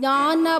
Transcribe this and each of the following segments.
ஞான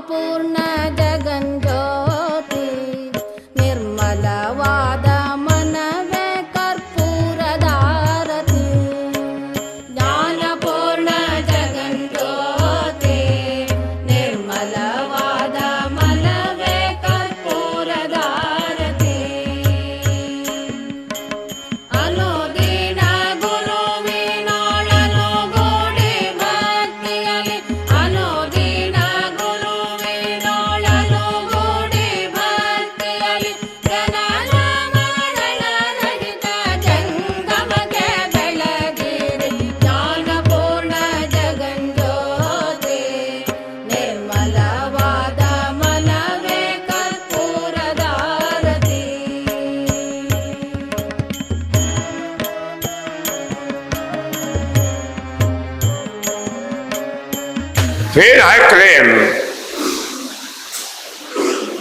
When I claim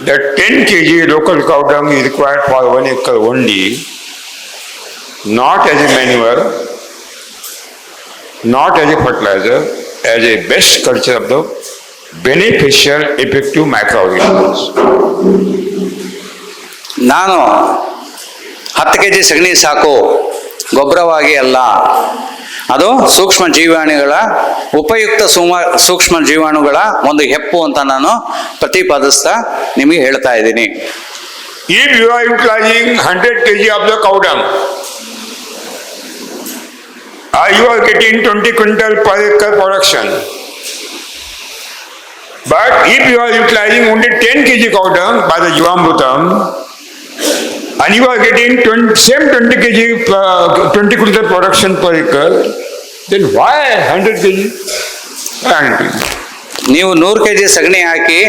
that 10 kg local cow dung is required for one acre only, not as a manure, not as a fertilizer, as a best culture of the beneficial effective microorganisms. ನಾನು ಹತ್ತು K G ಸಗಣಿ ಸಾಕು ಗೊಬ್ಬರವಾಗಿ ಅಲ್ಲ ಅದು ಸೂಕ್ಷ್ಮ ಜೀವಾಣುಗಳ ಉಪಯುಕ್ತ ಸೂಮ ಸೂಕ್ಷ್ಮ ಜೀವಾಣುಗಳ ಒಂದು ಹೆಪ್ಪು ಅಂತ ನಾನು ಪ್ರತಿಪಾದಿಸ್ತಾ ನಿಮಗೆ ಹೇಳ್ತಾ ಇದ್ದೀನಿ. ಈ ವಿವಾ utilising hundred K G of the cow dung ಆ you are getting twenty quintal per acre production but if you are utilising only ten K G cow dung by the Jeevamrutham and you are getting 20, same 20 kg, uh, 20 kg production per acre, then why 100 kg? 100 kg. ನೀವು ನೂರು K G ಸಗಣಿ ಹಾಕಿ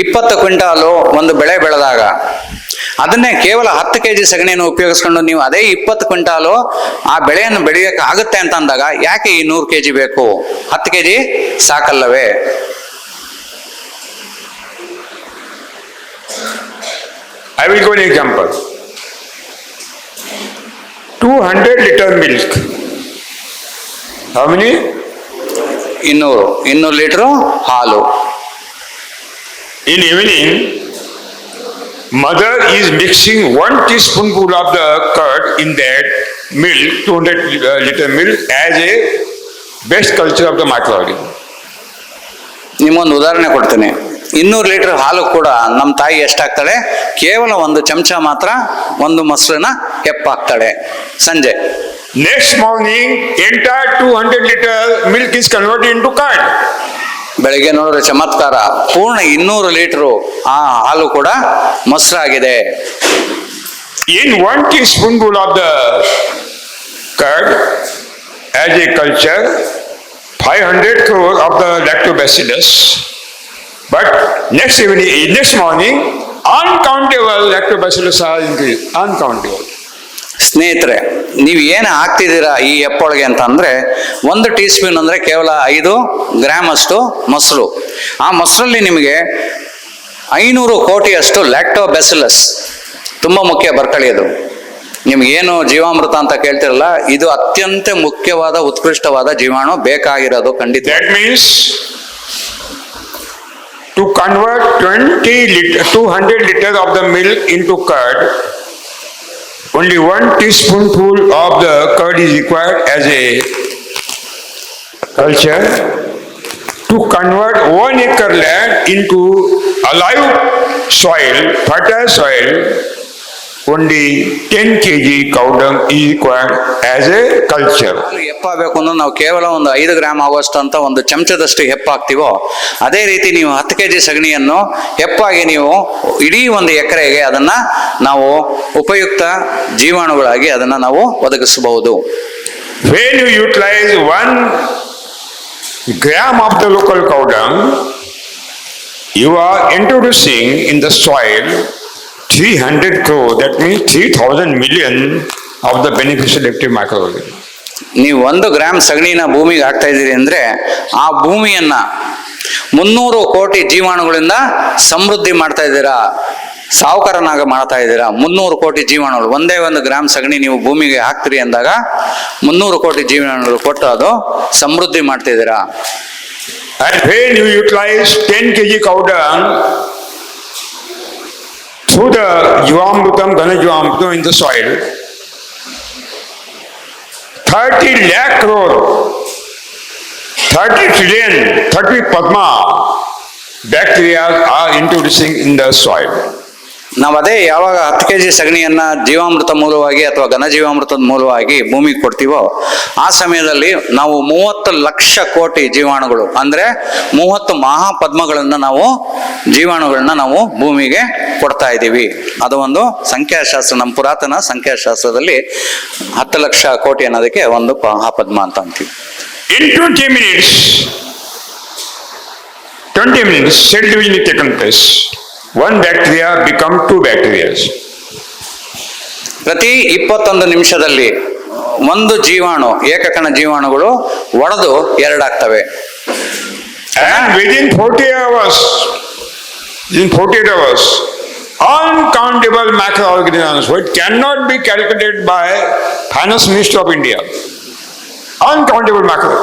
ಇಪ್ಪತ್ತು quintal ಒಂದು ಬೆಳೆ ಬೆಳೆದಾಗ ಅದನ್ನೇ ಕೇವಲ ಹತ್ತು ಕೆ ಜಿ ಸಗಣಿಯನ್ನು ಉಪಯೋಗಿಸ್ಕೊಂಡು ನೀವು ಅದೇ ಇಪ್ಪತ್ತು ಕ್ವಿಂಟಾಲು ಆ ಬೆಳೆಯನ್ನು ಬೆಳೆಯೋಕೆ ಆಗುತ್ತೆ ಅಂತ ಅಂದಾಗ ಯಾಕೆ ಈ ನೂರು ಕೆ ಜಿ ಬೇಕು ಹತ್ತು ಕೆ ಜಿ ಸಾಕಲ್ಲವೇ I will give an example. 200 liter milk. How many? ಇನ್ನೂರು ಇನ್ನೂರು ಲೀಟ್ರು ಹಾಲು In evening, mother is mixing one teaspoonful of the curd in that milk, 200 uh, liter milk, as a best culture of the microorganism. ನಿಮ್ಮೊಂದು ಉದಾಹರಣೆ ಕೊಡ್ತೀನಿ ಇನ್ನೂರು litre ಹಾಲು ಕೂಡ ನಮ್ಮ ತಾಯಿ ಎಷ್ಟಾಗ್ತಾಳೆ? ಕೇವಲ ಒಂದು ಚಮಚ ಮಾತ್ರ ಒಂದು ಮೊಸರನ್ನ ಹೆಪ್ಪಾಕ್ತಾಳೆ ಸಂಜೆ. Next morning entire two hundred litre milk is convert into curd ಬೆಳಿಗ್ಗೆ ನೋಡಿದ್ರೆ ಚಮತ್ಕಾರ. ಪೂರ್ಣ ಇನ್ನೂರು ಲೀಟರ್ ಆ ಹಾಲು ಕೂಡ ಮೊಸರಾಗಿದೆ. In one teaspoon of the curd agriculture five hundred of the lactobacillus But next evening, next morning, uncountable lactobacillus are increased, uncountable. ಸ್ನೇಹಿತರೆ ನೀವು ಏನು ಹಾಕ್ತಿದ್ದೀರಾ ಈ ಎಪ್ಪೊಳಗೆ ಅಂತ ಅಂದ್ರೆ ಒಂದು ಟೀ ಸ್ಪೂನ್ ಅಂದರೆ ಕೇವಲ ಐದು ಗ್ರಾಮ್ ಅಷ್ಟು ಮೊಸರು. ಆ ಮೊಸರಲ್ಲಿ ನಿಮಗೆ ಐನೂರು ಕೋಟಿಯಷ್ಟು ಲ್ಯಾಕ್ಟೋಬೆಸಿಲಸ್ ತುಂಬ ಮುಖ್ಯ ಬರ್ಕಳಿ ಅದು. ನಿಮ್ಗೇನು ಜೀವಾಮೃತ ಅಂತ ಕೇಳ್ತಿರಲ್ಲ ಇದು ಅತ್ಯಂತ ಮುಖ್ಯವಾದ ಉತ್ಕೃಷ್ಟವಾದ ಜೀವಾಣು ಬೇಕಾಗಿರೋದು ಖಂಡಿತ. That means to convert 20 liter, 200 liters of the milk into curd, only one teaspoonful of the curd is required as a culture. To convert one acre land into alive soil, fertile soil, only 10 kg cow dung is required as a culture. ಹೆಪ್ಪಾಗಬೇಕು ಅಂದ್ರೆ ನಾವು ಕೇವಲ ಒಂದು ಐದು gram ಆಗುವಷ್ಟು ಅಂತ ಒಂದು ಚಮಚದಷ್ಟು ಹೆಪ್ಪಾಗ್ತೀವೋ ಅದೇ ರೀತಿ ನೀವು ಹತ್ತು ಕೆ ಜಿ ಸಗಣಿಯನ್ನು ಹೆಪ್ಪಾಗಿ ನೀವು ಇಡೀ ಒಂದು ಎಕರೆಗೆ ಅದನ್ನ ನಾವು ಉಪಯುಕ್ತ ಜೀವಾಣುಗಳಾಗಿ ಅದನ್ನ ನಾವು ಒದಗಿಸಬಹುದು When you utilize one gram of the local cow dung, you are introducing in the soil 300 crore, that means 3000 million of the beneficial active microorganism. ನೀವು ಒಂದು ಗ್ರಾಮ್ ಸಗಣಿನ ಭೂಮಿಗೆ ಹಾಕ್ತಾ ಇದ್ದೀರಿ ಅಂದ್ರೆ ಆ ಭೂಮಿಯನ್ನ ಮುನ್ನೂರು ಕೋಟಿ ಜೀವಾಣುಗಳಿಂದ ಸಮೃದ್ಧಿ ಮಾಡ್ತಾ ಇದ್ದೀರಾ? ಸಾವುಕಾರನಾಗ ಮಾಡ್ತಾ ಇದ್ದೀರಾ? ಮುನ್ನೂರು ಕೋಟಿ ಜೀವಾಣುಗಳು ಒಂದೇ ಒಂದು ಗ್ರಾಮ್ ಸಗಣಿ ನೀವು ಭೂಮಿಗೆ ಹಾಕ್ತೀರಿ ಅಂದಾಗ ಮುನ್ನೂರು ಕೋಟಿ ಜೀವಾಣುಗಳು ಕೊಟ್ಟು ಅದು ಸಮೃದ್ಧಿ ಮಾಡ್ತಿದ್ದೀರಾ through the Jivamrutam, Ghana Jivamrutam in the soil, 30 lakh crore, 30 trillion, 30 Padma bacteria are introducing in the soil. ನಾವು ಅದೇ ಯಾವಾಗ ಹತ್ತು ಕೆ ಜಿ ಸಗಣಿಯನ್ನ ಜೀವಾಮೃತ ಮೂಲವಾಗಿ ಅಥವಾ ಘನಜೀವಾಮೃತದ ಮೂಲವಾಗಿ ಭೂಮಿಗೆ ಕೊಡ್ತೀವೋ ಆ ಸಮಯದಲ್ಲಿ ನಾವು ಮೂವತ್ತು ಲಕ್ಷ ಕೋಟಿ ಜೀವಾಣುಗಳು ಅಂದ್ರೆ ಮೂವತ್ತು ಮಹಾಪದ್ಮಗಳನ್ನ ನಾವು ಜೀವಾಣುಗಳನ್ನ ನಾವು ಭೂಮಿಗೆ ಕೊಡ್ತಾ ಇದ್ದೀವಿ. ಅದು ಒಂದು ಸಂಖ್ಯಾಶಾಸ್ತ್ರ ನಮ್ಮ ಪುರಾತನ ಸಂಖ್ಯಾಶಾಸ್ತ್ರದಲ್ಲಿ ಹತ್ತು ಲಕ್ಷ ಕೋಟಿ ಅನ್ನೋದಕ್ಕೆ ಒಂದು ಮಹಾಪದ್ಮ ಅಂತ ಅಂತೀವಿ. 20 minutes, 20 minutes, cell division is one bacteria become two bacterias ಪ್ರತಿ ಇಪ್ಪತ್ತೊಂದು ನಿಮಿಷದಲ್ಲಿ ಒಂದು ಜೀವಾಣು ಏಕಕಣ ಜೀವಾಣುಗಳು ಒಡೆದು ಎರಡಾಗ್ತವೆ. Within forty hours in forty eight hours uncountable macro organisms it can not be calculate by finance minister of India uncountable macro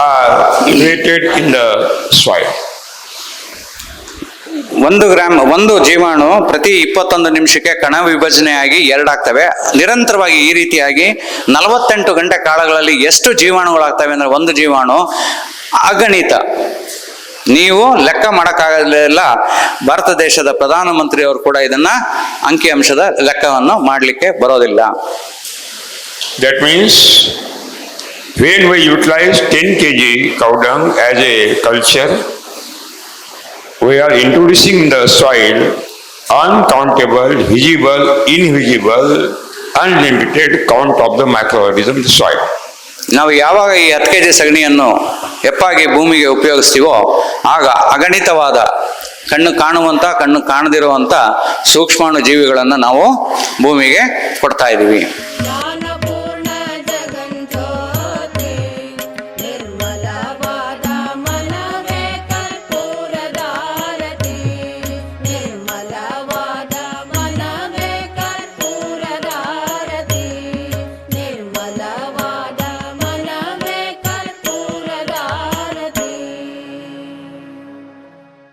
are related in the soil ಒಂದು gram ಒಂದು ಜೀವಾಣು ಪ್ರತಿ ಇಪ್ಪತ್ತೊಂದು ನಿಮಿಷಕ್ಕೆ ಕಣ ವಿಭಜನೆಯಾಗಿ ಎರಡಾಗ್ತವೆ. ನಿರಂತರವಾಗಿ ಈ ರೀತಿಯಾಗಿ ನಲವತ್ತೆಂಟು ಗಂಟೆ ಕಾಲಗಳಲ್ಲಿ ಎಷ್ಟು ಜೀವಾಣುಗಳಾಗ್ತವೆ ಅಂದ್ರೆ ಒಂದು ಜೀವಾಣು ಅಗಣಿತ. ನೀವು ಲೆಕ್ಕ ಮಾಡೋಕ್ಕಾಗಲಿಲ್ಲ. ಭಾರತ ದೇಶದ ಪ್ರಧಾನಮಂತ್ರಿಯವರು ಕೂಡ ಇದನ್ನ ಅಂಕಿಅಂಶದ ಲೆಕ್ಕವನ್ನು ಮಾಡಲಿಕ್ಕೆ ಬರೋದಿಲ್ಲ. That means when we utilize 10 kg cow dung as a culture, we are introducing the soil uncountable, visible, invisible, unlimited count of the microorganism the soil. ನಾವು ಯಾವಾಗ ಈ ಹತ್ತು ಕೆ ಜಿ ಸಗಣಿಯನ್ನು ಹೆಪ್ಪಾಗಿ ಭೂಮಿಗೆ ಉಪಯೋಗಿಸ್ತೀವೋ ಆಗ ಅಗಣಿತವಾದ ಕಣ್ಣು ಕಾಣುವಂಥ ಕಣ್ಣು ಕಾಣದಿರುವಂಥ ಸೂಕ್ಷ್ಮಾಣು ಜೀವಿಗಳನ್ನು ನಾವು ಭೂಮಿಗೆ ಕೊಡ್ತಾ ಇದ್ದೀವಿ